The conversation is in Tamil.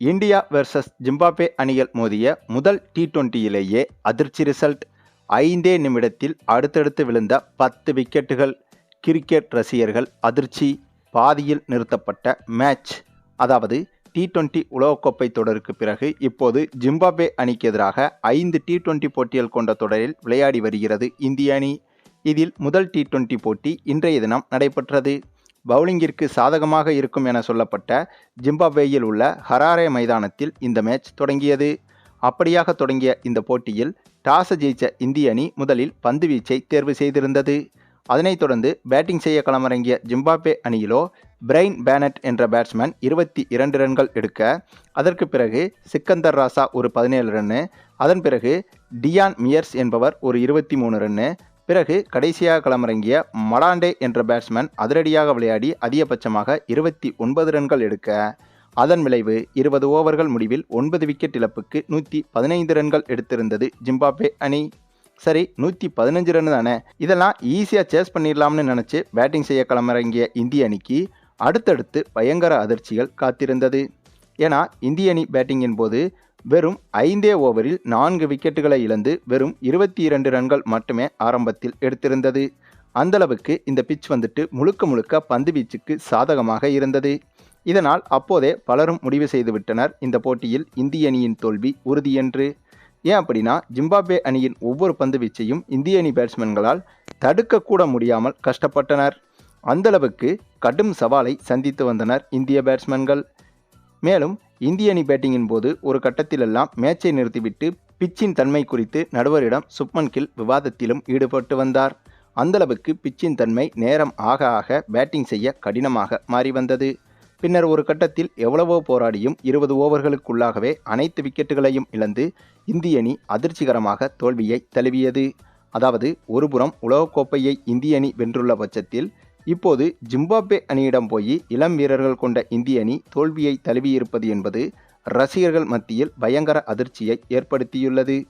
இந்தியா வெர்சஸ் ஜிம்பாப்வே அணிகள் மோதிய முதல் டி டுவெண்ட்டியிலேயே அதிர்ச்சி ரிசல்ட் ஐந்தே நிமிடத்தில் அடுத்தடுத்து விழுந்த பத்து விக்கெட்டுகள் கிரிக்கெட் ரசிகர்கள் அதிர்ச்சி. பாதியில் நிறுத்தப்பட்ட மேட்ச் அதாவது டி டுவெண்ட்டி உலகக்கோப்பை தொடருக்கு பிறகு இப்போது ஜிம்பாப்வே அணிக்கு எதிராக ஐந்து டி டுவெண்ட்டி போட்டிகள் கொண்ட தொடரில் விளையாடி வருகிறது இந்திய அணி. இதில் முதல் டி டுவெண்ட்டி போட்டி இன்றைய தினம் நடைபெற்றது. பவுலிங்கிற்கு சாதகமாக இருக்கும் என சொல்லப்பட்ட ஜிம்பாப்வேயில் உள்ள ஹராரே மைதானத்தில் இந்த மேட்ச் தொடங்கியது. அப்படியாக தொடங்கிய இந்த போட்டியில் டாஸ் ஜெயிச்ச இந்திய அணி முதலில் பந்து வீச்சை தேர்வு செய்திருந்தது. அதனைத் தொடர்ந்து பேட்டிங் செய்ய களமிறங்கிய ஜிம்பாப்வே அணியிலோ பிரைன் பேனட் என்ற பேட்ஸ்மேன் இருபத்தி இரண்டு ரன்கள் எடுக்க அதற்கு பிறகு சிக்கந்தர் ராசா ஒரு பதினேழு ரன்னு அதன் பிறகு டியான் மியர்ஸ் என்பவர் ஒரு இருபத்தி மூணு ரன்னு பிறகு கடைசியாக களமிறங்கிய மடாண்டே என்ற பேட்ஸ்மேன் அதிரடியாக விளையாடி அதிகபட்சமாக இருபத்தி ஒன்பது ரன்கள் எடுக்க அதன் விளைவு இருபது ஓவர்கள் முடிவில் ஒன்பது விக்கெட் இழப்புக்கு நூற்றி பதினைந்து ரன்கள் எடுத்திருந்தது ஜிம்பாப்வே அணி. சரி நூற்றி பதினஞ்சு ரன் தானே? இதெல்லாம் ஈஸியாக சேஸ் பண்ணிடலாம்னு நினச்சி பேட்டிங் செய்ய களமிறங்கிய இந்திய அணிக்கு அடுத்தடுத்து பயங்கர அதிர்ச்சிகள் காத்திருந்தது. ஏன்னா இந்திய அணி பேட்டிங்கின் போது வெறும் ஐந்தே ஓவரில் நான்கு விக்கெட்டுகளை இழந்து வெறும் இருபத்தி இரண்டு ரன்கள் மட்டுமே ஆரம்பத்தில் எடுத்திருந்தது. அந்தளவுக்கு இந்த பிச் வந்துட்டு முழுக்க முழுக்க பந்து வீச்சுக்கு சாதகமாக இருந்தது. இதனால் அப்போதே பலரும் முடிவு செய்துவிட்டனர் இந்த போட்டியில் இந்திய அணியின் தோல்வி உறுதியென்று ஏன் அப்படின்னா ஜிம்பாப்வே அணியின் ஒவ்வொரு பந்து வீச்சையும் இந்திய அணி பேட்ஸ்மேன்களால் தடுக்கக்கூட முடியாமல் கஷ்டப்பட்டனர். அந்தளவுக்கு கடும் சவாலை சந்தித்து வந்தனர் இந்திய பேட்ஸ்மேன்கள். மேலும் இந்திய அணி பேட்டிங்கின் போது ஒரு கட்டத்திலெல்லாம் மேட்சை நிறுத்திவிட்டு பிச்சின் தன்மை குறித்து நடுவரிடம் சுப்மன் கில் விவாதத்திலும் ஈடுபட்டு வந்தார். அந்தளவுக்கு பிச்சின் தன்மை நேரம் ஆக ஆக பேட்டிங் செய்ய கடினமாக மாறி வந்தது. பின்னர் ஒரு கட்டத்தில் எவ்வளவோ போராடியும் இருபது ஓவர்களுக்குள்ளாகவே அனைத்து விக்கெட்டுகளையும் இழந்து இந்திய அணி அதிர்ச்சிகரமாக தோல்வியை தழுவியது. அதாவது ஒருபுறம் உலகக்கோப்பையை இந்திய அணி வென்றுள்ள பட்சத்தில் இப்போது ஜிம்பாப்வே அணியிடம் போய் இளம் வீரர்கள் கொண்ட இந்திய அணி தோல்வியை தழுவியிருப்பது என்பது ரசிகர்கள் மத்தியில் பயங்கர அதிர்ச்சியை ஏற்படுத்தியுள்ளது.